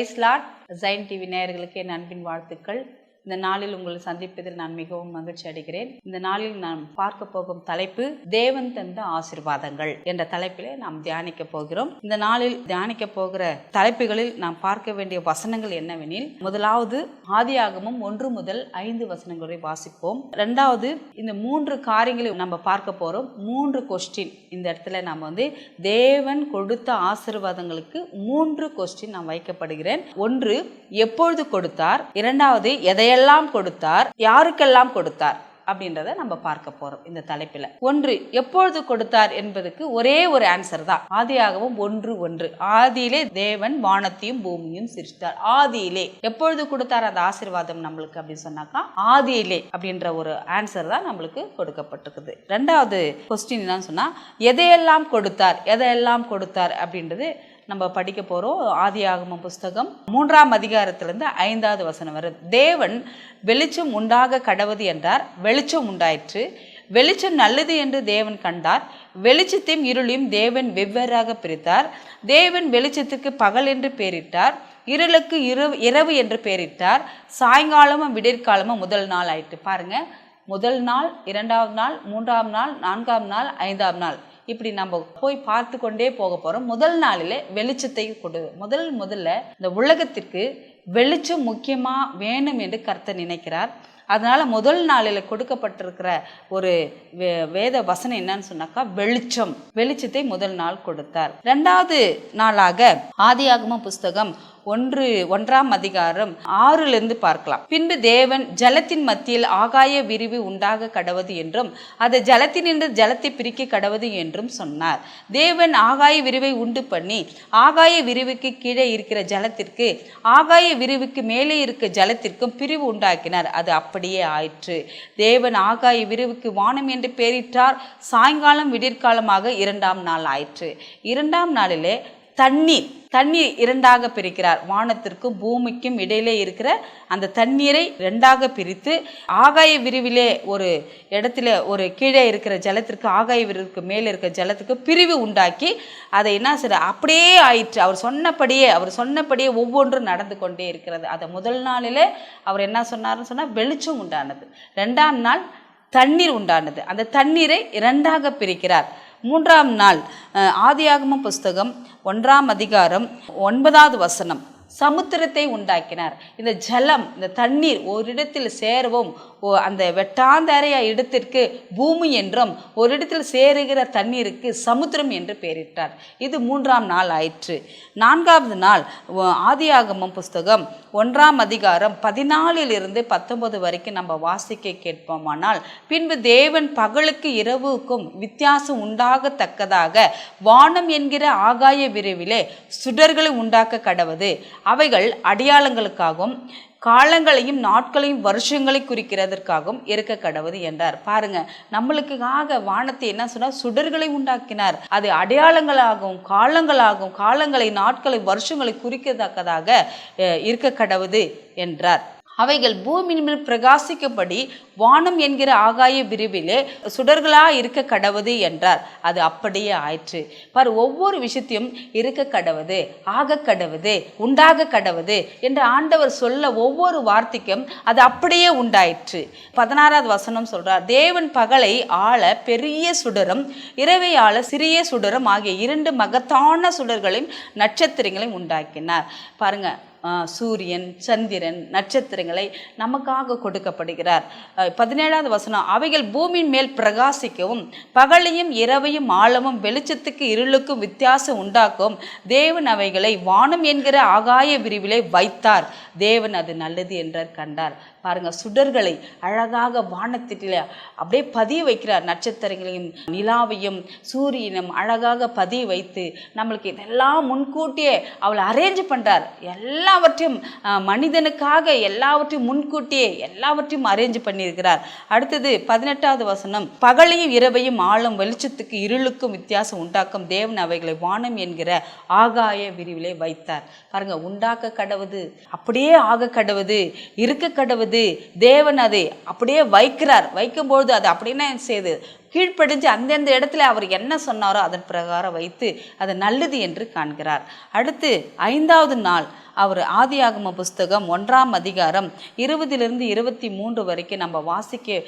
Price lot Jain TV நேயர்களுக்கு என் அன்பின் வாழ்த்துக்கள். இந்த நாளில் உங்களை சந்திப்பதில் நான் மிகவும் மகிழ்ச்சி அடைகிறேன். இந்த நாளில் நாம் பார்க்க போகும் தலைப்பு தேவன் தந்த ஆசிர்வாதங்கள் என்ற தலைப்பிலே நாம் தியானிக்க போகிறோம். இந்த நாளில் தியானிக்க போகிற தலைப்புகளில் நாம் பார்க்க வேண்டிய வசனங்கள் என்னவெனில் முதலாவது ஆதியாகமும் ஒன்று முதல் ஐந்து வசனங்களை வாசிப்போம். ரெண்டாவது இந்த மூன்று காரியங்களை நம்ம பார்க்க போறோம். மூன்று கொஸ்டின் இந்த இடத்துல நாம் வந்து தேவன் கொடுத்த ஆசீர்வாதங்களுக்கு மூன்று கொஸ்டின் நான் வைக்கப்படுகிறேன். ஒன்று எப்பொழுது கொடுத்தார்? இரண்டாவது எதையெல்லாம் கொடுத்தார் யாருக்கெல்லாம் கொடுத்தார் அப்படின்றத நம்ம பார்க்க போறோம் இந்த தலைப்பில். ஒன்று எப்பொழுது கொடுத்தார் என்பதுக்கு ஒரே ஒரு ஆன்சர் தான். ஆதியாகவும் ஒன்று ஒன்று. ஆதியிலே தேவன் வானத்தையும் பூமியும் சிரிச்சிட்டார் ஆதியிலே. எப்பொழுது கொடுத்தார் அந்த ஆசீர்வாதம் நம்மளுக்கு அப்படின்னு சொன்னாக்கா ஆதியிலே அப்படின்ற ஒரு ஆன்சர் தான் நம்மளுக்கு கொடுக்கப்பட்டிருக்குது. ரெண்டாவது கொஸ்டின் என்னன்னு சொன்னா எதையெல்லாம் கொடுத்தார் எதையெல்லாம் கொடுத்தார் அப்படின்றது நம்ம படிக்க போகிறோம் ஆதி ஆகம புஸ்தகம் மூன்றாம் அதிகாரத்திலிருந்து ஐந்தாவது வசனம் வரும் தேவன் வெளிச்சம் உண்டாக கடவுது என்றார். வெளிச்சம் உண்டாயிற்று. வெளிச்சம் நல்லது என்று தேவன் கண்டார். வெளிச்சத்தையும் இருளையும் தேவன் வெவ்வேறாக பிரித்தார். தேவன் வெளிச்சத்துக்கு பகல் என்று பெயரிட்டார் இருளுக்கு இரவு இரவு என்று பெயரிட்டார் சாயங்காலமும் விடிற்காலமும் முதல் நாள் ஆயிட்டு பாருங்க. முதல் நாள் இரண்டாவது நாள் மூன்றாம் நாள் நான்காம் நாள் ஐந்தாம் நாள். இப்படி நம்ம போய் பார்த்து கொண்டே போக போகிறோம் முதல் நாளிலே வெளிச்சத்தை கொடு. முதல் முதல்ல இந்த உலகத்திற்கு வெளிச்சம் முக்கியமாக வேணும் என்று கர்த்தர் நினைக்கிறார். அதனால் முதல் நாளில் கொடுக்கப்பட்டிருக்கிற ஒரு வே வேத வசனம் என்னன்னு சொன்னாக்கா வெளிச்சம். வெளிச்சத்தை முதல் நாள் கொடுத்தார். ரெண்டாவது நாளாக ஆதியாகம புஸ்தகம் ஒன்று ஒன்றாம் அதிகாரம் ஆறுலேருந்து பார்க்கலாம். பின்பு தேவன் ஜலத்தின் மத்தியில் ஆகாய விரிவு உண்டாக கடவது என்றும் அது ஜலத்தினின்று ஜலத்தை பிரிக்க கடவது என்றும் சொன்னார். தேவன் ஆகாய விரிவை உண்டு பண்ணி ஆகாய விரிவுக்கு கீழே இருக்கிற ஜலத்திற்கு ஆகாய விரிவுக்கு மேலே இருக்க ஜலத்திற்கும் பிரிவு உண்டாக்கினார். அது அப்படியே ஆயிற்று. தேவன் ஆகாய விரிவுக்கு வானம் என்று பெயரிட்டார் சாயங்காலம் விடிற்காலமாக இரண்டாம் நாள் ஆயிற்று. இரண்டாம் நாளிலே தண்ணீர் தண்ணீர் இரண்டாக பிரிக்கிறார். வானத்திற்கும் பூமிக்கும் இடையிலே இருக்கிற அந்த தண்ணீரை ரெண்டாக பிரித்து ஆகாய விரிவிலே ஒரு இடத்துல ஒரு கீழே இருக்கிற ஜலத்திற்கு ஆகாய விரிவுக்கு மேலே இருக்கிற ஜலத்துக்கு பிரிவு உண்டாக்கி அதை என்ன செய்ய அப்படியே ஆயிற்று. அவர் சொன்னபடியே அவர் சொன்னபடியே ஒவ்வொன்றும் நடந்து கொண்டே இருக்கிறது. அதை முதல் நாளிலே அவர் என்ன சொன்னார்னு சொன்னால் வெளிச்சம் உண்டானது. ரெண்டாம் நாள் தண்ணீர் உண்டானது. அந்த தண்ணீரை இரண்டாக பிரிக்கிறார். மூன்றாம் நாள் ஆதியாகம புஸ்தகம் ஒன்றாம் அதிகாரம் ஒன்பதாவது வசனம். சமுத்திரத்தை உண்டாக்கினார். இந்த ஜலம் இந்த தண்ணீர் ஒரு இடத்தில் சேரவும் ஓ அந்த வெட்டாந்தரைய இடத்திற்கு பூமி என்றும் ஒரு இடத்தில் சேருகிற தண்ணீருக்கு சமுத்திரம் என்று பெயரிட்டார். இது மூன்றாம் நாள் ஆயிற்று. நான்காவது நாள் ஆதியாகமம் புஸ்தகம் ஒன்றாம் அதிகாரம் பதினாலிலிருந்து பத்தொன்பது வரைக்கும் நம்ம வாசிக்க கேட்போமானால் பின்பு தேவன் பகலுக்கு இரவுக்கும் வித்தியாசம் உண்டாகத்தக்கதாக வானம் என்கிற ஆகாய விரைவிலே சுடர்களை உண்டாக்க கடவது. அவைகள் அடையாளங்களுக்காகவும் காலங்களையும் நாட்களையும் வருஷங்களை குறிக்கிறதற்காகவும் இருக்க கடவுது என்றார். பாருங்க நம்மளுக்காக வானத்தை என்ன சொன்னார்? சுடர்களை உண்டாக்கினார். அது அடையாளங்களாகவும் காலங்களாகவும் காலங்களை நாட்களை வருஷங்களை குறிக்கத்தக்கதாக இருக்க கடவுது என்றார். அவைகள் பூமியின் மேல் பிரகாசிக்கப்படி வானம் என்கிற ஆகாய விரிவிலே சுடர்களா இருக்க கடவுது என்றார். அது அப்படியே ஆயிற்று. பார் ஒவ்வொரு விஷயத்தையும் இருக்க கடவுது ஆக கடவுது உண்டாக கடவுது என்று ஆண்டவர் சொல்ல ஒவ்வொரு வார்த்தைக்கும் அது அப்படியே உண்டாயிற்று. பதினாறாவது வசனம் சொல்றார் தேவன் பகலை ஆள பெரிய சுடரும் இரவை ஆள சிறிய சுடரும் ஆகிய இரண்டு மகத்தான சுடர்களையும் நட்சத்திரங்களையும் உண்டாக்கினார். பாருங்க சூரியன் சந்திரன் நட்சத்திரங்களை நமக்காக கொடுக்கப்படுகிறார். பதினேழாவது வசனம் அவைகள் பூமியின் மேல் பிரகாசிக்கவும் பகலையும் இரவையும் ஆழமும் வெளிச்சத்துக்கு இருளுக்கும் வித்தியாசம் உண்டாக்கும். தேவன் அவைகளை வானம் என்கிற ஆகாய விரிவிலே வைத்தார். தேவன் அது நல்லது என்றார் கண்டார். பாருங்க சுடர்களை அழகாக வானத்தில அப்படியே பதிய வைக்கிறார் நட்சத்திரங்களையும் நிலாவையும் சூரியனும் அழகாக பதிய வைத்து நம்மளுக்கு இதெல்லாம் முன்கூட்டியே அவளை அரேஞ்ச் பண்ணுறார் எல்லாவற்றையும் மனிதனுக்காக எல்லாவற்றையும் முன்கூட்டியே எல்லாவற்றையும் அரேஞ்ச் பண்ணியிருக்கிறார். அடுத்தது பதினெட்டாவது வசனம் பகலையும் இரவையும் ஆளும் வெளிச்சத்துக்கு இருளுக்கும் வித்தியாசம் உண்டாக்கும் தேவன் அவைகளை வானம் என்கிற ஆகாய விரிவிலே வைத்தார். பாருங்க உண்டாக்க கடவுது அப்படியே ஆக கடவுது இருக்க கடவுது நல்லது தேவன் அதை அப்படியே வைக்கிறார். வைக்கும்பொழுது அது அப்படியே செய்து கீழ்ப்படிஞ்சு அந்தந்த இடத்துல அவர் என்ன சொன்னாரோ அதன் பிரகாரம் வைத்து அது நல்லது என்று காண்கிறார். அடுத்து ஐந்தாவது நாள் அவர் ஆதியாகம புஸ்தகம் ஒன்றாம் அதிகாரம் இருபதிலிருந்து இருபத்தி மூன்று வரைக்கும் நம்ம வாசிக்க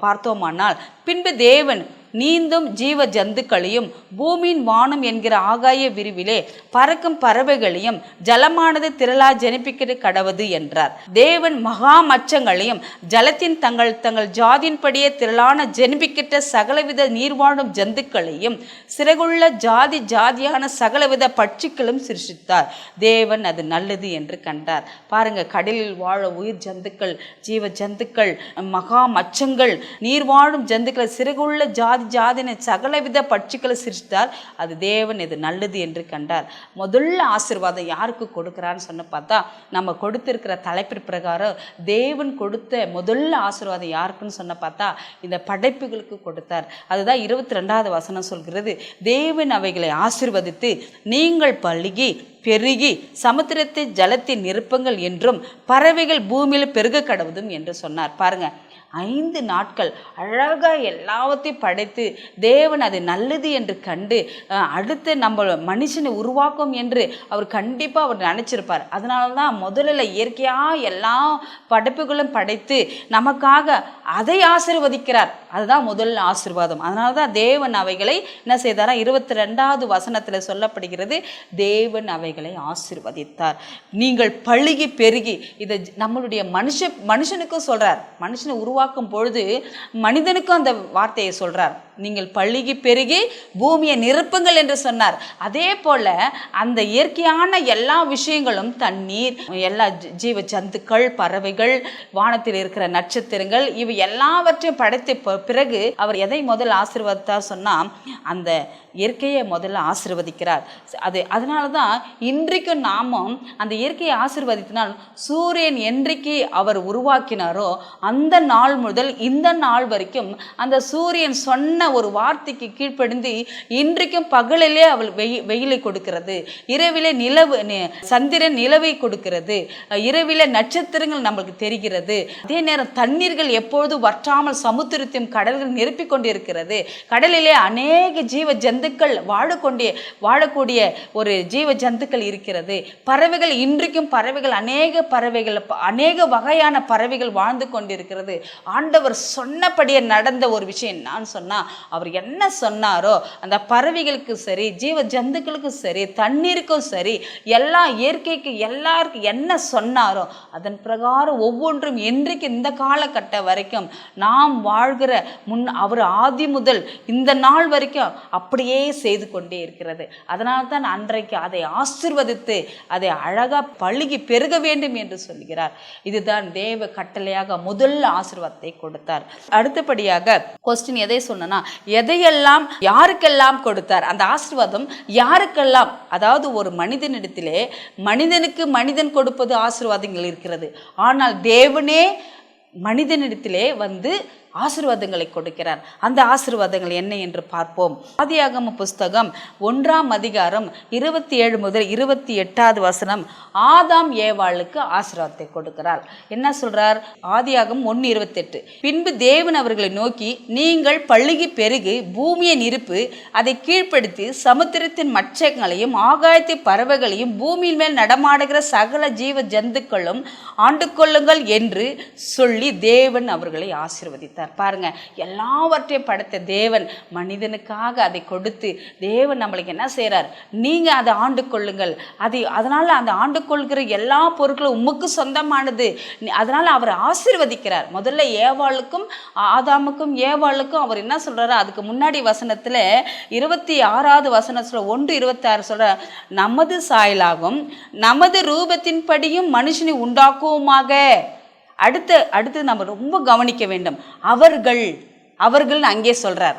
பார்த்தோமானால் பின்பு தேவன் நீந்தும் ஜீவ ஜந்துக்களையும் பூமியின் வானம் என்கிற ஆகாய விரிவிலே பறக்கும் பறவைகளையும் ஜலமானது திரளா ஜனிப்பிக்கிற கடவது என்றார். தேவன் மகா மச்சங்களையும் ஜலத்தின் தங்கள் தங்கள் ஜாதியின்படியே திரளான ஜனிப்பிக்கிட்ட சகலவித நீர்வாழும் ஜந்துக்களையும் சிறகுள்ள ஜாதி ஜாதியான சகலவித பட்சிகளும் சிருஷித்தார் தேவன் அது நல்லது என்று கண்டார். பாருங்க கடலில் வாழ உயிர் ஜந்துக்கள் ஜீவ ஜந்துக்கள் மகா மச்சங்கள் நீர் வாழும் ஜந்துக்களை சிறகுள்ள ஜாதி ஜாதின சகலவித பட்சிகளை சிரித்தார் அது தேவன் இது நல்லது என்று கண்டார். முதல்ல ஆசீர்வாதம் யாருக்கு கொடுக்குறான்னு சொன்ன பார்த்தா நம்ம கொடுத்துருக்கிற தலைப்பின் பிரகாரம் தேவன் கொடுத்த முதல்ல ஆசீர்வாதம் யாருக்குன்னு சொன்ன பார்த்தா இந்த படைப்புகளுக்கு கொடுத்தார். அதுதான் இருபத்தி ரெண்டாவது வசனம் சொல்கிறது தேவன் அவைகளை ஆசீர்வதித்து நீங்கள் பழுகி பெருகி சமுத்திரத்தை ஜலத்தின் நிருப்பங்கள் என்றும் பறவைகள் பூமியில் பெருக கடவுதும் என்று சொன்னார். பாருங்கள் ஐந்து நாட்கள் அழகாக எல்லாவற்றையும் படைத்து தேவன் அது நல்லது என்று கண்டு அடுத்து நம்ம மனுஷனை உருவாக்கும் என்று அவர் கண்டிப்பாக அவர் நினச்சிருப்பார். அதனால தான் முதலில் இயற்கையாக எல்லா படைப்புகளும் படைத்து நமக்காக அதை ஆசிர்வதிக்கிறார். அதுதான் முதல் ஆசிர்வாதம். அதனால தான் தேவன் அவைகளை என்ன செய்தாரா? இருபத்தி ரெண்டாவது வசனத்தில் சொல்லப்படுகிறது தேவன் அவைகளை ஆசீர்வதித்தார். நீங்கள் பழுகி பெருகி இதை நம்மளுடைய மனுஷ மனுஷனுக்கும் சொல்கிறார் மனுஷனை உருவாக்கும் பொழுது மனிதனுக்கும் அந்த வார்த்தையை சொல்றார். நீங்கள் பழுகி பெருகி பூமியை நிரப்புங்கள் என்று சொன்னார். அதே போல அந்த இயற்கையான எல்லா விஷயங்களும் தண்ணீர் எல்லா ஜீவ ஜந்துக்கள் பறவைகள் வானத்தில் இருக்கிற நட்சத்திரங்கள் இவை எல்லாவற்றையும் படைத்த பிறகு அவர் எதை முதல் ஆசிர்வதித்தார் சொன்னால் அந்த இயற்கையை முதல்ல ஆசிர்வதிக்கிறார். அது அதனால தான் இன்றைக்கும் நாமும் அந்த இயற்கையை ஆசிர்வதித்தினால் சூரியன் என்றைக்கு அவர் உருவாக்கினாரோ அந்த நாள் முதல் இந்த நாள் வரைக்கும் அந்த சூரியன் சொன்ன ஒரு வார்த்தைக்கு கீழ்ப்படிந்து இன்றைக்கும் பகலிலே அவள் வெயில் வெயிலை கொடுக்கிறது. இரவிலே நிலவு சந்திரன் நிலவை கொடுக்கிறது. இரவிலே நட்சத்திரங்கள் நம்மளுக்கு தெரிகிறது. அதே நேரம் தண்ணீர்கள் எப்பொழுது வற்றாமல் சமுத்திரத்தையும் கடல்கள் நிரப்பிக் கொண்டிருக்கிறது. கடலிலே அநேக ஜீவ ஜந்துக்கள் வாழக்கூடிய வாழக்கூடிய ஒரு ஜீவ ஜந்துக்கள் இருக்கிறது. பறவைகள் இன்றைக்கும் பறவைகள் அநேக பறவைகள் அநேக வகையான பறவைகள் வாழ்ந்து கொண்டிருக்கிறது. ஆண்டவர் சொன்னபடியே நடந்த ஒரு விஷயம் நான் சொன்னால் அவர் என்ன சொன்னாரோ அந்த பறவைகளுக்கு சரி ஜீவ ஜந்துக்களுக்கும் சரி தண்ணீருக்கும் சரி எல்லா இயற்கைக்கு எல்லாருக்கும் என்ன சொன்னாரோ அதன் பிரகாரம் ஒவ்வொன்றும் இன்றைக்கு இந்த காலகட்டம் வரைக்கும் நாம் வாழ்கிற முன் அவர் ஆதி முதல் இந்த நாள் வரைக்கும் அப்படியே செய்து கொண்டே இருக்கிறது. அதனால தான் அன்றைக்கு அதை ஆசிர்வதித்து அதை அழகா பழுகி பெருக வேண்டும் என்று சொல்கிறார். இதுதான் தேவ கட்டளையாக முதல் ஆசிர்வாதத்தை கொடுத்தார். அடுத்தபடியாக கொஸ்டின் எதை சொன்னா எதையெல்லாம் யாருக்கெல்லாம் கொடுத்தார்? அந்த ஆசீர்வாதம் யாருக்கெல்லாம்? அதாவது ஒரு மனிதனிடத்திலே மனிதனுக்கு மனிதன் கொடுப்பது ஆசீர்வாதங்கள் இருக்கிறது. ஆனால் தேவனே மனிதனிடத்திலே வந்து ஆசிர்வாதங்களை கொடுக்கிறார். அந்த ஆசிர்வாதங்கள் என்ன என்று பார்ப்போம். ஆதியாகம புஸ்தகம் ஒன்றாம் அதிகாரம் இருபத்தி ஏழு முதல் இருபத்தி எட்டாவது வசனம் ஆதாம் ஏவாளுக்கு ஆசீர்வாதத்தை கொடுக்கிறார். என்ன சொல்றார்? ஆதியாகம் ஒன்று இருபத்தெட்டு பின்பு தேவன் அவர்களை நோக்கி நீங்கள் பழுகி பெருகு பூமியை நிருப்பு அதை கீழ்ப்படுத்தி சமுத்திரத்தின் மச்சங்களையும் ஆகாயத்து பறவைகளையும் பூமியின் மேல் நடமாடுகிற சகல ஜீவ ஜந்துக்களும் ஆண்டு கொள்ளுங்கள் என்று சொல்லி தேவன் அவர்களை ஆசீர்வதித்தார். பாருங்க எல்லாவற்றையும் படைத்த தேவன் மனிதனுக்காக அதை கொடுத்து தேவன் நம்மளுக்கு என்ன செய்கிறார் நீங்கள் அதை ஆண்டு கொள்ளுங்கள். அது அதனால் அந்த ஆண்டு கொள்கிற எல்லா பொருட்களும் உமக்கு சொந்தமானது. அதனால் அவர் ஆசீர்வதிக்கிறார். முதல்ல ஏவாளுக்கும் ஆதாமுக்கும் ஏவாளுக்கும் அவர் என்ன சொல்கிறாரு அதுக்கு முன்னாடி வசனத்தில் இருபத்தி ஆறாவது வசனத்தில் ஒன்று இருபத்தாறு சொல்கிறார் நமது சாயலாகும் நமது ரூபத்தின்படியும் மனுஷனை உண்டாக்குவோமாக. அடுத்து அடுத்து நம்ம ரொம்ப கவனிக்க வேண்டும். அவர்கள் அவர்கள் அங்கே சொல்கிறார்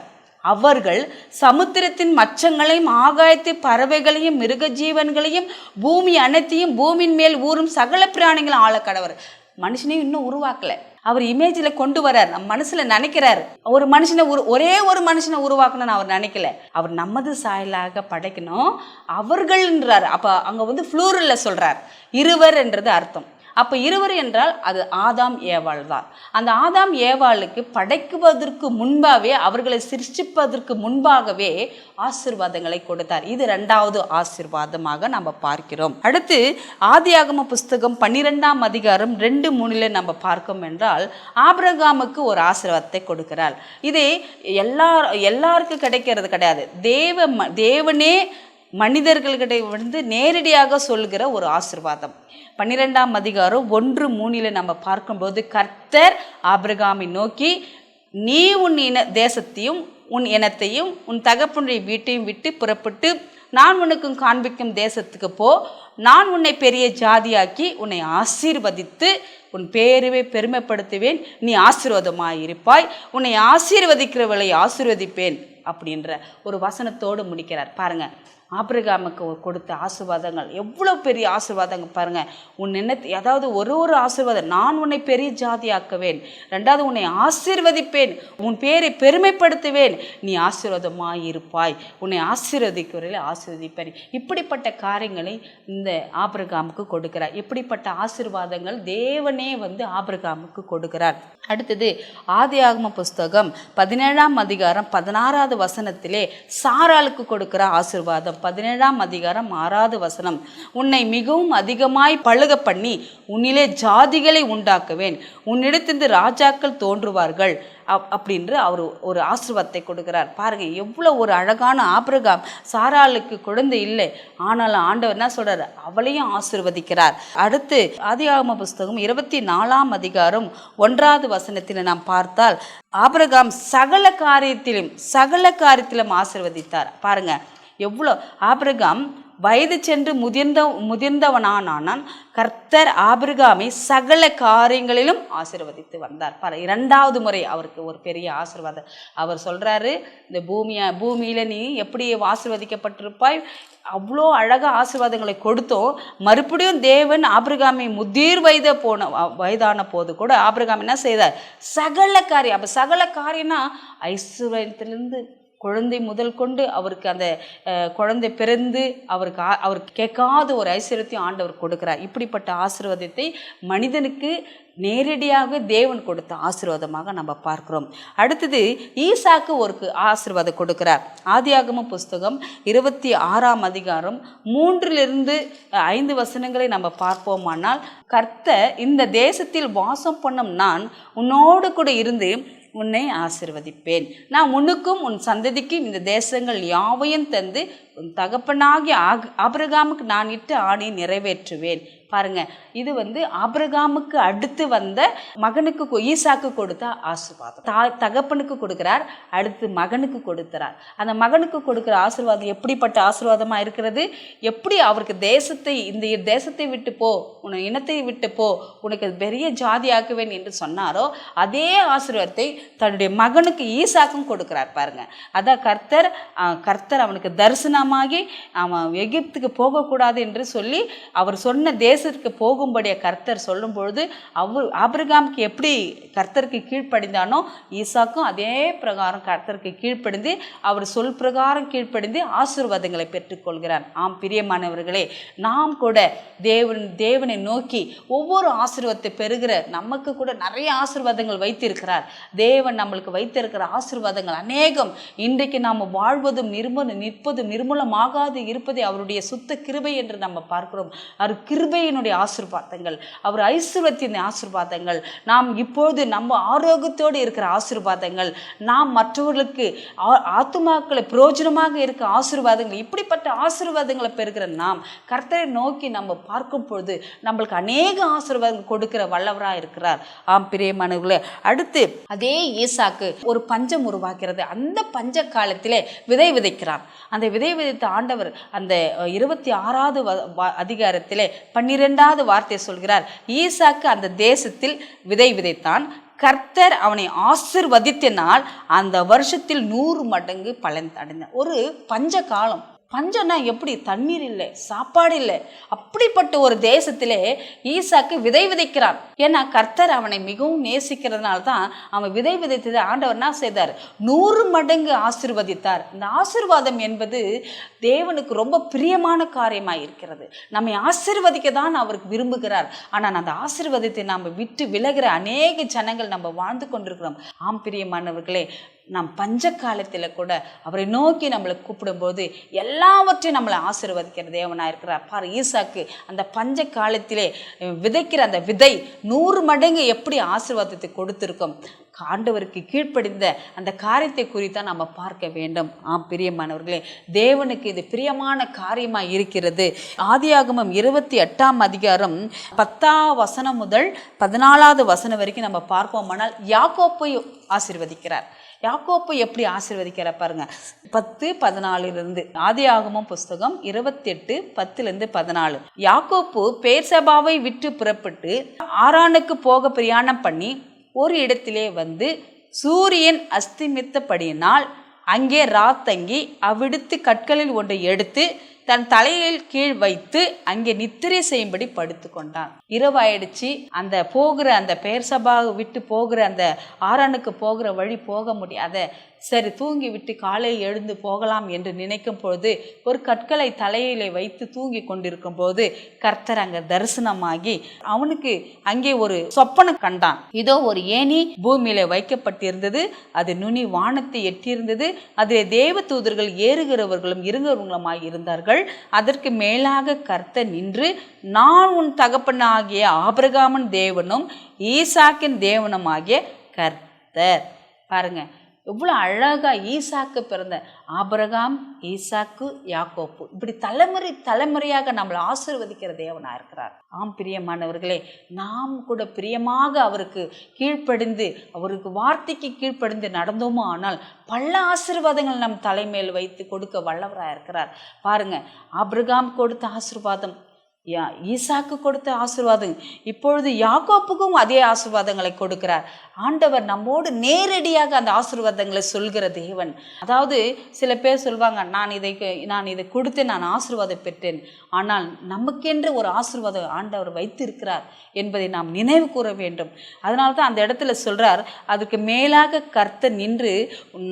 அவர்கள் சமுத்திரத்தின் மச்சங்களையும் ஆகாயத்து பறவைகளையும் மிருக ஜீவன்களையும் பூமி அனைத்தையும் பூமியின் மேல் ஊறும் சகல பிராணிகளும் ஆள கடவர். மனுஷனையும் இன்னும் உருவாக்கல. அவர் இமேஜில் கொண்டு வரார் நம்ம மனசில் நினைக்கிறார். ஒரு மனுஷனை உரு ஒரே ஒரு மனுஷனை உருவாக்கணும்னு அவர் நினைக்கல. அவர் நமது சாயலாக படைக்கணும். அவர்கள்ன்றார். அப்போ அங்கே வந்து ஃப்ளூரல்ல சொல்கிறார் இருவர் என்றது அர்த்தம். அப்போ இருவர் என்றால் அது ஆதாம் ஏவாள் தான். அந்த ஆதாம் ஏவாளுக்கு படைக்குவதற்கு முன்பாகவே அவர்களை சிருஷ்டிப்பதற்கு முன்பாகவே ஆசிர்வாதங்களை கொடுத்தார். இது ரெண்டாவது ஆசிர்வாதமாக நம்ம பார்க்கிறோம். அடுத்து ஆதியாகம புஸ்தகம் பன்னிரெண்டாம் அதிகாரம் ரெண்டு மூணில் நம்ம பார்க்கும் என்றால் ஆபிரகாமுக்கு ஒரு ஆசிர்வாதத்தை கொடுக்கிறார் இது எல்லா எல்லாருக்கும் கிடைக்கிறது கிடையாது. தேவ தேவனே மனிதர்கள்கிட்ட வந்து நேரடியாக சொல்கிற ஒரு ஆசிர்வாதம். பன்னிரெண்டாம் அதிகாரம் ஒன்று மூணில் நம்ம பார்க்கும்போது கர்த்தர் ஆபிரகாமை நோக்கி நீ உன் இன தேசத்தையும் உன் இனத்தையும் உன் தகப்பனுடைய வீட்டையும் விட்டு புறப்பட்டு நான் உனக்கு காண்பிக்கும் தேசத்துக்கு போ. நான் உன்னை பெரிய ஜாதியாக்கி உன்னை ஆசீர்வதித்து உன் பேருவை பெருமைப்படுத்துவேன். நீ ஆசீர்வாதமாயிருப்பாய். உன்னை ஆசீர்வதிக்கிறவளை ஆசீர்வதிப்பேன். அப்படின்ற ஒரு வசனத்தோடு முடிக்கிறார். பாருங்கள் ஆபிரகாமுக்கு கொடுத்த ஆசிர்வாதங்கள். எவ்வளோ பெரிய ஆசிர்வாதங்கள் பாருங்கள் உன் எண்ணத்தை அதாவது ஒரு ஒரு ஆசீர்வாதம். நான் உன்னை பெரிய ஜாதியாக்குவேன். ரெண்டாவது உன்னை ஆசீர்வதிப்பேன். உன் பேரை பெருமைப்படுத்துவேன். நீ ஆசீர்வாதமாக இருப்பாய். உன்னை ஆசீர்வதிக்கிறவர்களை ஆசீர்வதிப்பேன். இப்படிப்பட்ட காரியங்களை இந்த ஆபிரகாமுக்கு கொடுக்கிறார். இப்படிப்பட்ட ஆசீர்வாதங்கள் தேவனே வந்து ஆபிரகாமுக்கு கொடுக்கிறார். அடுத்தது ஆதியாகம புஸ்தகம் பதினேழாம் அதிகாரம் பதினாறாவது வசனத்திலே சாராளுக்கு கொடுக்கிற ஆசிர்வாதம். பதினேழாம் அதிகாரம் ஆறாவது வசனம். உன்னை மிகவும் அதிகமாய் பழுக பண்ணி உன்னிலே ஜாதிகளை உண்டாக்குவேன். உன்னிடத்திலிருந்து ராஜாக்கள் தோன்றுவார்கள். அப் அப்படின்று அவர் ஒரு ஆசிர்வாதத்தை கொடுக்கிறார். பாருங்க எவ்வளோ ஒரு அழகான ஆபிரகாம் சாராளுக்கு குழந்தை இல்லை. ஆனாலும் ஆண்டவர் என்ன சொல்றாரு? அவளையும் ஆசிர்வதிக்கிறார். அடுத்து ஆதிகாம புஸ்தகம் இருபத்தி நாலாம் அதிகாரம் ஒன்றாவது வசனத்தில் நாம் பார்த்தால் ஆபிரகாம் சகல காரியத்திலும் சகல காரியத்திலும் ஆசிர்வதித்தார். பாருங்க எவ்வளோ? ஆபிரகாம் வயது சென்று முதிர்ந்த முதிர்ந்தவனானான் கர்த்தர் ஆபிரகாமை சகல காரியங்களிலும் ஆசிர்வதித்து வந்தார். பல இரண்டாவது முறை அவருக்கு ஒரு பெரிய ஆசீர்வாதம். அவர் சொல்கிறாரு இந்த பூமியை பூமியில் நீ எப்படி ஆசிர்வதிக்கப்பட்டிருப்பாய்? அவ்வளோ அழகாக ஆசீர்வாதங்களை கொடுத்தோம். மறுபடியும் தேவன் ஆபிரகாமை முதிர் வயத போன வயதான போது கூட ஆபிரகாம் என்ன செய்தார்? சகல காரியம் அப்போ சகல காரியம்னா ஐஸ்வர்யத்திலிருந்து குழந்தை முதல் கொண்டு அவருக்கு அந்த குழந்தை பிறந்து அவருக்கு அவர் அவருக்கு கேட்காத ஒரு ஐஸ்வர்யத்தையும் ஆண்டவர் கொடுக்குறார். இப்படிப்பட்ட ஆசீர்வாதத்தை மனிதனுக்கு நேரடியாக தேவன் கொடுத்த ஆசீர்வாதமாக நம்ம பார்க்குறோம். அடுத்தது ஈசாக்கு ஒரு ஆசீர்வாதம் கொடுக்குறார். ஆதியாகம புஸ்தகம் இருபத்தி ஆறாம் அதிகாரம் மூன்றிலிருந்து ஐந்து வசனங்களை நம்ம பார்ப்போமானால் கர்த்த இந்த தேசத்தில் வாசம் பண்ணும் நான் உன்னோடு கூட இருந்து உன்னை ஆசிர்வதிப்பேன். நான் உனக்கும் உன் சந்ததிக்கும் இந்த தேசங்கள் யாவையும் தந்து உன் தகப்பனாகிய ஆக் ஆபிரகாமுக்கு நான் இட்டு ஆணையை நிறைவேற்றுவேன். பாருங்க இது வந்து ஆபிரகாமுக்கு அடுத்து வந்த மகனுக்கு ஈசாக்கு கொடுத்த ஆசிர்வாதம். தகப்பனுக்கு கொடுக்கிறார் அடுத்து மகனுக்கு கொடுக்கிறார். அந்த மகனுக்கு கொடுக்கிற ஆசீர்வாதம் எப்படிப்பட்ட ஆசீர்வாதமாக இருக்கிறது? எப்படி அவருக்கு தேசத்தை இந்த தேசத்தை விட்டு போ உன் இனத்தை விட்டு போ உனக்கு பெரிய ஜாதி ஆக்குவேன் என்று சொன்னாரோ அதே ஆசீர்வாதத்தை தன்னுடைய மகனுக்கு ஈசாக்கும் கொடுக்கிறார் பாருங்க. அதான் கர்த்தர் கர்த்தர் அவனுக்கு தரிசனமாகி அவன் எகிப்துக்கு போகக்கூடாது என்று சொல்லி அவர் சொன்ன தேசத்துக்கு போகும்படிய கர்த்தர் சொல்லும் பொழுது அவர் ஆபிரகாமுக்கு எப்படி கர்த்தருக்கு கீழ்ப்படிந்தானோ ஈசாக்கும் அதே பிரகாரம் கர்த்தருக்கு கீழ்ப்படிந்து அவர் சொல் பிரகாரம் கீழ்ப்படிந்து ஆசீர்வாதங்களை பெற்றுக்கொள்கிறார். ஆம் பிரியமானவர்களே நாம் கூட தேவன் தேவனை நோக்கி ஒவ்வொரு ஆசீர்வாதத்தை பெறுகிற நமக்கு கூட நிறைய ஆசீர்வாதங்கள் வைத்திருக்கிறார். தேவன் நம்மளுக்கு வைத்திருக்கிற ஆசீர்வாதங்கள் அநேகம். இன்றைக்கு நாம் வாழ்வதும் நிர்மல நிற்பதும் நிர்மூலமாகாது இருப்பதை அவருடைய சுத்த கிருபை என்று நம்ம பார்க்கிறோம். அவர் கிருபை கிருபையினுடைய ஆசிர்வாதங்கள் அவர் ஐஸ்வர்யத்தின் ஆசிர்வாதங்கள் நாம் இப்பொழுது நம்ம ஆரோக்கியத்தோடு இருக்கிற ஆசிர்வாதங்கள் நாம் மற்றவர்களுக்கு ஆ- ஆத்துமாக்களை பிரயோஜனமாக இருக்க ஆசிர்வாதங்கள் இப்படிப்பட்ட ஆசிர்வாதங்களை பெறுகிற நாம் கர்த்தரை நோக்கி நம்ம பார்க்கும் பொழுது நம்மளுக்கு அநேக ஆசிர்வாதங்கள் கொடுக்கிற வல்லவராக இருக்கிறார். ஆம் பிரியமானவர்களே அடுத்து அதே ஈசாக்கு ஒரு பஞ்சம் உருவாக்கிறது அந்த பஞ்ச காலத்திலே விதை விதைக்கிறார். அந்த விதை விதைத்த ஆண்டவர் அந்த இருபத்தி ஆறாவது அதிகாரத்திலே வ- அதிகாரத்திலே பன்னிரெண்டாவது வார்த்தை சொல்கிறார். ஈசாக்கு அந்த தேசத்தில் விதை விதைத்தான். கர்த்தர் அவனை ஆசிர்வதித்தினால் அந்த வருஷத்தில் நூறு மடங்கு பலன் அடைந்தான் ஒரு பஞ்ச காலம் பஞ்சம்னா எப்படி? தண்ணீர் இல்லை சாப்பாடு இல்லை. அப்படிப்பட்ட ஒரு தேசத்திலே ஈசாக்கு விதை விதைக்கிறான் ஏன்னா கர்த்தர் அவனை மிகவும் நேசிக்கிறதுனால தான் அவன் விதை விதைத்தது ஆண்டவர் என்ன செய்தார்? நூறு மடங்கு ஆசிர்வதித்தார். இந்த ஆசிர்வாதம் என்பது தேவனுக்கு ரொம்ப பிரியமான காரியமாக இருக்கிறது நம்மை ஆசிர்வதிக்க தான் அவருக்கு விரும்புகிறார். ஆனால் அந்த ஆசிர்வாதத்தை நாம் விட்டு விலகிற அநேக ஜனங்கள் நம்ம வாழ்ந்து கொண்டிருக்கிறோம். ஆம் பிரியமானவர்களே நாம் பஞ்ச காலத்தில் கூட அவரை நோக்கி நம்மளை கூப்பிடும்போது எல்லாவற்றையும் நம்மளை ஆசீர்வதிக்கிற தேவனாக இருக்கிறார். பார் ஈசாக்கு அந்த பஞ்ச காலத்திலே விதைக்கிற அந்த விதை நூறு மடங்கு எப்படி ஆசீர்வாதத்தை கொடுத்துருக்கோம்? ஆண்டவருக்கு கீழ்ப்படிந்த அந்த காரியத்தை குறித்தான் நம்ம பார்க்க வேண்டும். ஆம் பிரியமானவர்களே தேவனுக்கு இது பிரியமான காரியமாக இருக்கிறது. ஆதியாகமம் இருபத்தி எட்டாம் அதிகாரம் பத்தாம் வசனம் முதல் பதினாலாவது வசனம் வரைக்கும் நம்ம பார்ப்போமானால் யாக்கோப்பை ஆசிர்வதிக்கிறார். யாக்கோப்பை எப்படி ஆசீர்வதிக்கிற பாருங்க. பத்து பதினாலிருந்து ஆதி ஆகமும் புஸ்தகம் இருபத்தெட்டு பத்துலேருந்து பதினாலு. யாக்கோப்பு பேர்சபாவை விட்டு புறப்பட்டு ஆறானுக்கு போக பிரயாணம் பண்ணி ஒரு இடத்திலே வந்து சூரியன் அஸ்திமித்தபடியினால் அங்கே ராத்தங்கி அவ்விடுத்து கற்களில் ஒன்றை எடுத்து தன் தலையில் கீழ் வைத்து அங்கே நித்திரை செய்யும்படி படுத்து கொண்டான் அந்த போகிற அந்த பெயர் சபா விட்டு போகிற அந்த ஆறானுக்கு போகிற வழி போக முடியாத சரி தூங்கி விட்டு காலை எழுந்து போகலாம் என்று நினைக்கும் பொழுது ஒரு கற்களை தலையிலே வைத்து தூங்கி கொண்டிருக்கும் போது கர்த்தர் அங்கே தரிசனமாகி அவனுக்கு அங்கே ஒரு சொப்பனை கண்டான். இதோ ஒரு ஏணி பூமியில வைக்கப்பட்டிருந்தது. அது நுனி வானத்தை எட்டியிருந்தது. அதிலே தேவ தூதர்கள் ஏறுகிறவர்களும் இருங்கவர்களுமாய் இருந்தார்கள். அதற்கு மேலாக கர்த்த நின்று நான் உன் தகப்பனாகிய ஆபிரகாமன் தேவனும் ஈசாக்கின் தேவனுமாகிய கர்த்தர். பாருங்க எவ்வளோ அழகாக ஈசாக்கு பிறந்த ஆபரகாம் ஈசாக்கு யாக்கோப்பு. இப்படி தலைமுறை தலைமுறையாக நம்மளை ஆசீர்வதிக்கிற தேவனாக இருக்கிறார். ஆம் பிரியமானவர்களே நாம் கூட பிரியமாக அவருக்கு கீழ்ப்படிந்து அவருக்கு வார்த்தைக்கு கீழ்ப்படிந்து நடந்தோமோ ஆனால் பல ஆசீர்வாதங்கள் நம் தலைமையில் வைத்து கொடுக்க வல்லவராக இருக்கிறார். பாருங்கள் ஆபிரகாம் கொடுத்த ஆசீர்வாதம் யா ஈசாக்கு கொடுத்த ஆசீர்வாதம் இப்பொழுது யாக்கோப்புக்கும் அதே ஆசீர்வாதங்களை கொடுக்கிறார். ஆண்டவர் நம்மோடு நேரடியாக அந்த ஆசீர்வாதங்களை சொல்கிற தேவன். அதாவது சில பேர் சொல்வாங்க நான் இதை நான் இதை கொடுத்து நான் ஆசீர்வாதம் பெற்றேன். ஆனால் நமக்கென்று ஒரு ஆசீர்வாதம் ஆண்டவர் வைத்திருக்கிறார் என்பதை நாம் நினைவு கூற வேண்டும். அதனால தான் அந்த இடத்துல சொல்கிறார் அதுக்கு மேலாக கர்த்த நின்று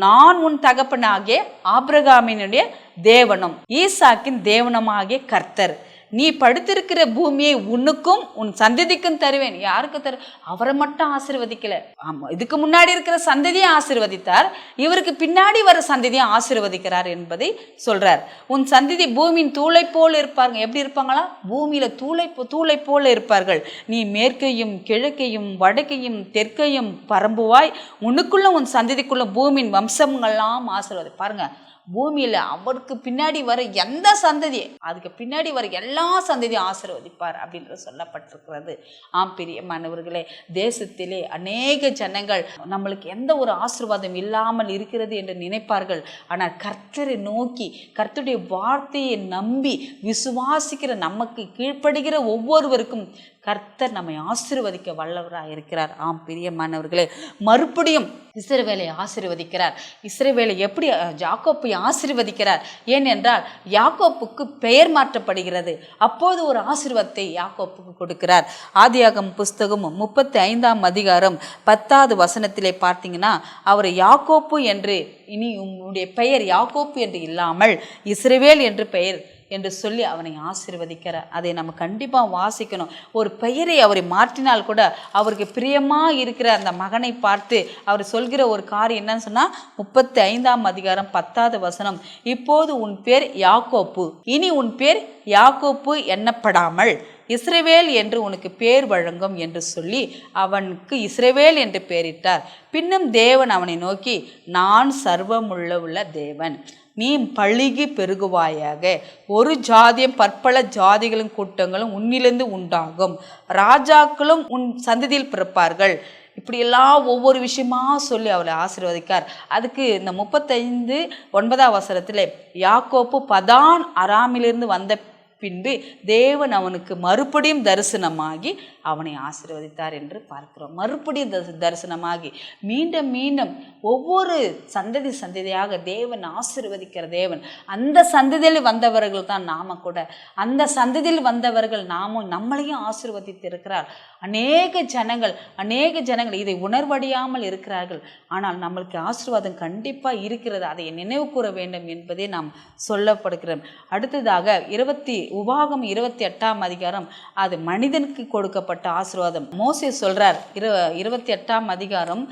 நான் உன் தகப்பனாகிய ஆப்ரகாமினுடைய தேவனம் ஈசாக்கின் தேவனமாகிய கர்த்தர். நீ படுத்திருக்கிற பூமியை உன்னுக்கும் உன் சந்ததிக்கும் தருவேன். யாருக்கு தரு? அவரை மட்டும் ஆசிர்வதிக்கல. ஆமா இதுக்கு முன்னாடி இருக்கிற சந்ததியை ஆசிர்வதித்தார். இவருக்கு பின்னாடி வர சந்ததியை ஆசிர்வதிக்கிறார் என்பதை சொல்றார். உன் சந்ததி பூமியின் தூளை போல் இருப்பாங்க எப்படி இருப்பாங்களா? பூமியில தூளை தூளை போல இருப்பார்கள். நீ மேற்கையும் கிழக்கையும் வடக்கையும் தெற்கையும் பரம்புவாய். உனக்குள்ள உன் சந்ததிக்குள்ள பூமியின் வம்சங்கள்லாம் ஆசீர்வாதி பாருங்க. பூமியில் அவருக்கு பின்னாடி வர எந்த சந்ததி அதுக்கு பின்னாடி வர எல்லா சந்ததியும் ஆசீர்வதிப்பார் அப்படின்றது சொல்லப்பட்டிருக்கிறது. ஆம் பிரியமானவர்களே தேசத்திலே அநேக ஜனங்கள் நம்மளுக்கு எந்த ஒரு ஆசீர்வாதம் இல்லாமல் இருக்கிறது என்று நினைப்பார்கள். ஆனால் கர்த்தரை நோக்கி கர்த்தருடைய வார்த்தையை நம்பி விசுவாசிக்கிற நமக்கு கீழ்ப்படுகிற ஒவ்வொருவருக்கும் கர்த்தர் நம்மை ஆசிர்வதிக்க வல்லவராக இருக்கிறார். ஆம் பிரியமானவர்களே மறுபடியும் இஸ்ரவேலை ஆசீர்வதிக்கிறார். இஸ்ரவேலை எப்படி ஜாக்கோப்பை ஆசிர்வதிக்கிறார்? ஏனென்றால் யாக்கோப்புக்கு பெயர் மாற்றப்படுகிறது. அப்போது ஒரு ஆசிர்வத்தை யாக்கோப்புக்கு கொடுக்கிறார். ஆதியாகம் புஸ்தகம் முப்பத்தி ஐந்தாம் அதிகாரம் பத்தாவது வசனத்திலே பார்த்தீங்கன்னா அவர் யாக்கோப்பு என்று இனி உன்னுடைய பெயர் யாக்கோப்பு என்று இல்லாமல் இஸ்ரவேல் என்று பெயர் என்று சொல்லி அவனை ஆசிர்வதிக்கிறார். அதை நம்ம கண்டிப்பாக வாசிக்கணும். ஒரு பெயரை அவரை மாற்றினால் கூட அவருக்கு பிரியமாக இருக்கிற அந்த மகனை பார்த்து அவர் சொல்கிற ஒரு காரியம் என்னன்னு சொன்னால் முப்பத்தி ஐந்தாம் அதிகாரம் பத்தாவது வசனம் இப்போது உன் பேர் யாக்கோப்பு. இனி உன் பேர் யாக்கோப்பு எண்ணப்படாமல் இஸ்ரவேல் என்று உனக்கு பேர் வழங்கும் என்று சொல்லி அவனுக்கு இஸ்ரவேல் என்று பெயரிட்டார் பின்னும் தேவன் அவனை நோக்கி நான் சர்வமுள்ள உள்ள தேவன். நீ பழுகி பெருகுவாயாக. ஒரு ஜாதியும் பற்பல ஜாதிகளும் கூட்டங்களும் உன்னிலிருந்து உண்டாகும். ராஜாக்களும் உன் சந்ததியில் பிறப்பார்கள். இப்படியெல்லாம் ஒவ்வொரு விஷயமா சொல்லி அவளை ஆசீர்வதிக்கார். அதுக்கு இந்த முப்பத்தைந்து ஒன்பதாம் வசனத்தில் யாக்கோப்பு பதான் அராமிலிருந்து வந்த பின்பு தேவன் அவனுக்கு மறுபடியும் தரிசனமாகி அவனை ஆசீர்வதித்தார் என்று பார்க்கிறோம். மறுபடியும் தரிசனமாகி மீண்டும் மீண்டும் ஒவ்வொரு சந்ததி சந்ததியாக தேவன் ஆசீர்வதிக்கிற தேவன். அந்த சந்ததியில் வந்தவர்கள் தான் நாம கூட. அந்த சந்ததியில் வந்தவர்கள் நாமும் நம்மளையும் ஆசீர்வதித்திருக்கிறார். அநேக ஜனங்கள் அநேக ஜனங்கள் இதை உணர்வடையாமல் இருக்கிறார்கள். ஆனால் நம்மளுக்கு ஆசீர்வாதம் கண்டிப்பாக இருக்கிறது. அதை நினைவு கூற வேண்டும் என்பதே நாம் சொல்லப்படுகிறோம். அடுத்ததாக இருபத்தி உபாகம் இருபத்தி எட்டாம் அதிகாரம். அது மனிதனுக்கு கொடுக்கப்பட்ட ஆசீர்வாதம். மோசே சொல்கிறார் இரு இருபத்தி எட்டாம் அதிகாரம்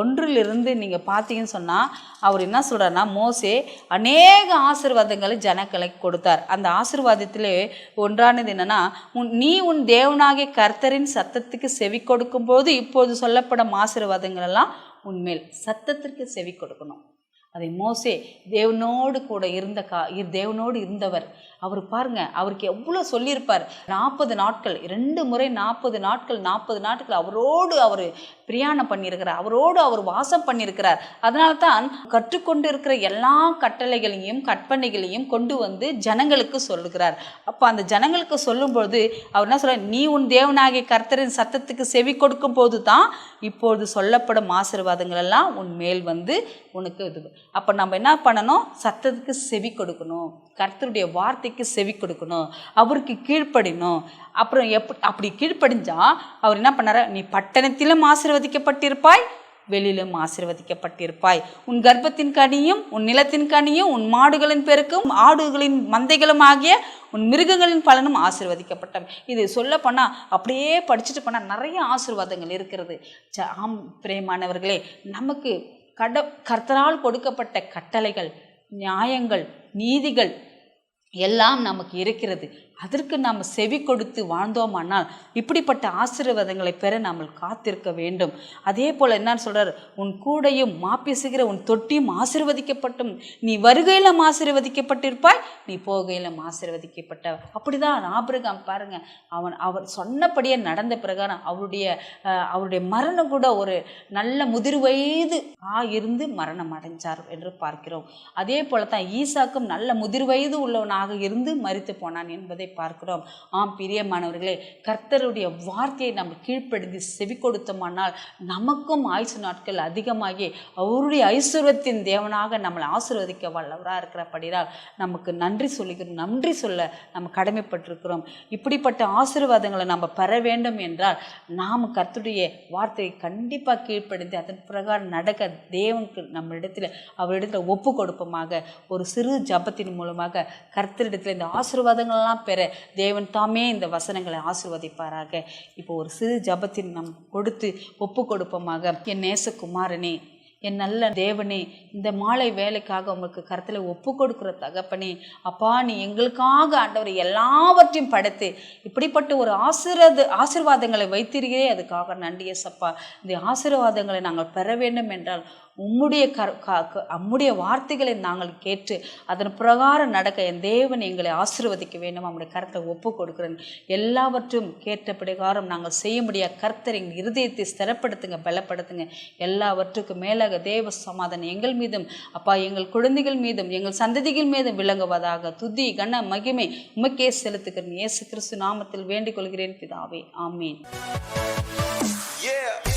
ஒன்றிலிருந்து நீங்கள் பார்த்தீங்கன்னு சொன்னால் அவர் என்ன சொல்றாருன்னா மோசே அநேக ஆசிர்வாதங்களை ஜனங்களுக்கு கொடுத்தார். அந்த ஆசிர்வாதத்திலே ஒன்றானது என்னென்னா உன் நீ உன் தேவனாகிய கர்த்தரின் சத்தத்துக்கு செவி கொடுக்கும்போது இப்போது சொல்லப்படும் ஆசீர்வாதங்கள் எல்லாம் உண்மையில் சத்தத்திற்கு செவி கொடுக்கணும். அதை மோசே தேவனோடு கூட இருந்த கா இ- தேவனோடு இருந்தவர். அவர் பாருங்க அவருக்கு எவ்வளோ சொல்லியிருப்பார். நாற்பது நாட்கள் ரெண்டு முறை நாற்பது நாட்கள் நாற்பது நாட்கள் அவரோடு அவர் பிரயாணம் பண்ணியிருக்கிறார். அவரோடு அவர் வாசம் பண்ணியிருக்கிறார். அதனால தான் கற்றுக்கொண்டு இருக்கிற எல்லா கட்டளைகளையும் கற்பனைகளையும் கொண்டு வந்து ஜனங்களுக்கு சொல்லுகிறார் அப்போ அந்த ஜனங்களுக்கு சொல்லும்போது அவர் என்ன சொல்கிறார் நீ உன் தேவனாகிய கர்த்தரின் சத்தத்துக்கு செவி கொடுக்கும் போது தான் இப்போது சொல்லப்படும் ஆசீர்வாதங்கள் எல்லாம் உன் மேல் வந்து உனக்கு இது. அப்போ நம்ம என்ன பண்ணணும்? சத்தத்துக்கு செவி கொடுக்கணும். கர்த்தருடைய வார்த்தைக்கு செவி கொடுக்கணும். அவருக்கு கீழ்ப்படிணும். அப்புறம் எப் அப்படி கீழ்ப்படிஞ்சால் அவர் என்ன பண்ணார்? நீ பட்டணத்திலும் ஆசீர்வதிக்கப்பட்டிருப்பாய் வெளியிலும் ஆசீர்வதிக்கப்பட்டிருப்பாய். உன் கர்ப்பத்தின் கனியும் உன் நிலத்தின் கனியும் உன் மாடுகளின் பெருக்கும் ஆடுகளின் மந்தைகளும் ஆகிய உன் மிருகங்களின் பலனும் ஆசீர்வதிக்கப்பட்டவை. இது சொல்ல போனால் அப்படியே படிச்சுட்டு போனால் நிறைய ஆசீர்வாதங்கள் இருக்கிறது. ச ஆம் பிரேமானவர்களே நமக்கு கட கர்த்தரால் கொடுக்கப்பட்ட கட்டளைகள் நியாயங்கள் நீதிகள் எல்லாம் நமக்கு இருக்கிறது. அதற்கு நாம் செவி கொடுத்து வாழ்ந்தோமானால் இப்படிப்பட்ட ஆசீர்வாதங்களை பெற நாம் காத்திருக்க வேண்டும். அதே போல் என்னன்னு சொல்கிறார் உன் கூடையும் மாப்பிசுகிற உன் தொட்டியும் ஆசீர்வதிக்கப்பட்டும். நீ வருகையிலும் ஆசீர்வதிக்கப்பட்டிருப்பாய் நீ போகையிலும் ஆசீர்வதிக்கப்பட்ட அப்படிதான் ஆபிரகாம் பாருங்க. அவன் அவர் சொன்னபடியே நடந்த பிரகாரம் அவருடைய அவருடைய மரணம் கூட ஒரு நல்ல முதிர் வயது ஆ இருந்து மரணம் அடைஞ்சார் என்று பார்க்கிறோம். அதே போல தான் ஈசாக்கும் நல்ல முதிர் வயது உள்ளவனாக இருந்து மறித்து போனான் என்பதை பார்க்கிறோம். ஆம் பிரியமானவர்களே கர்த்தருடைய வார்த்தையை நம்ம கீழ்ப்படுத்தி செவி கொடுத்தோமானால் நமக்கும் ஆயுசு நாட்கள் அதிகமாகி அவருடைய ஐஸ்வர்யத்தின் தேவனாக நம்மளை ஆசீர்வதிக்க வல்லவராக இருக்கிறபடினால் நமக்கு நன்றி சொல்லுகிறோம். நன்றி சொல்ல நம்ம கடமைப்பட்டிருக்கிறோம். இப்படிப்பட்ட ஆசீர்வாதங்களை நம்ம பெற வேண்டும் என்றால் நாம் கர்த்தருடைய வார்த்தையை கண்டிப்பாக கீழ்ப்படுத்தி அதன் பிரகாரம் நடக்க தேவனுக்கு நம்ம அவரிடத்தில் ஒப்பு கொடுப்போமாக. ஒரு சிறு ஜபத்தின் மூலமாக கர்த்தரிடத்தில் இந்த ஆசீர்வாதங்களெல்லாம் பெற தேவன் தாமே இந்த வசனங்களை ஆசிர்வதிப்பாராக. இப்போ ஒரு சிறு ஜபத்தின் நம் கொடுத்து ஒப்பு கொடுப்போமாக. என் நேசகுமாரனே என் நல்ல தேவனே இந்த மாலை வேலைக்காக உங்களுக்கு கருத்தில் ஒப்பு கொடுக்குற தகப்பனே அப்பா நீ எங்களுக்காக ஆண்டவர் எல்லாவற்றையும் படைத்து இப்படிப்பட்ட ஒரு ஆசீர்வாத ஆசீர்வாதங்களை வைத்திருக்கிறே அதுக்காக நன்றி சப்பா இந்த ஆசீர்வாதங்களை நாங்கள் பெற வேண்டும் என்றால் உம்முடைய கர் அம்முடைய வார்த்தைகளை நாங்கள் கேட்டு அதன் பிரகாரம் நடக்க என் தேவன் எங்களை ஆசீர்வதிக்க வேண்டும். அவனுடைய கருத்தை ஒப்பு கொடுக்கிறேன் எல்லாவற்றும் கேட்ட பிரகாரம் நாங்கள் செய்ய முடியாத கர்த்தர் எங்கள் இருதயத்தை ஸ்திரப்படுத்துங்க பலப்படுத்துங்க. எல்லாவற்றுக்கும் மேலாக தேவ சமாதானம் எங்கள் மீதும் அப்பா எங்கள் குழந்தைகள் மீதும் எங்கள் சந்ததிகள் மீதும் விளங்குவதாக துதி கன மகிமை உமக்கே செலுத்துகிறேன். இயேசு கிறிஸ்து நாமத்தில் வேண்டிக் கொள்கிறேன் பிதாவே. ஆமீன். Yeah.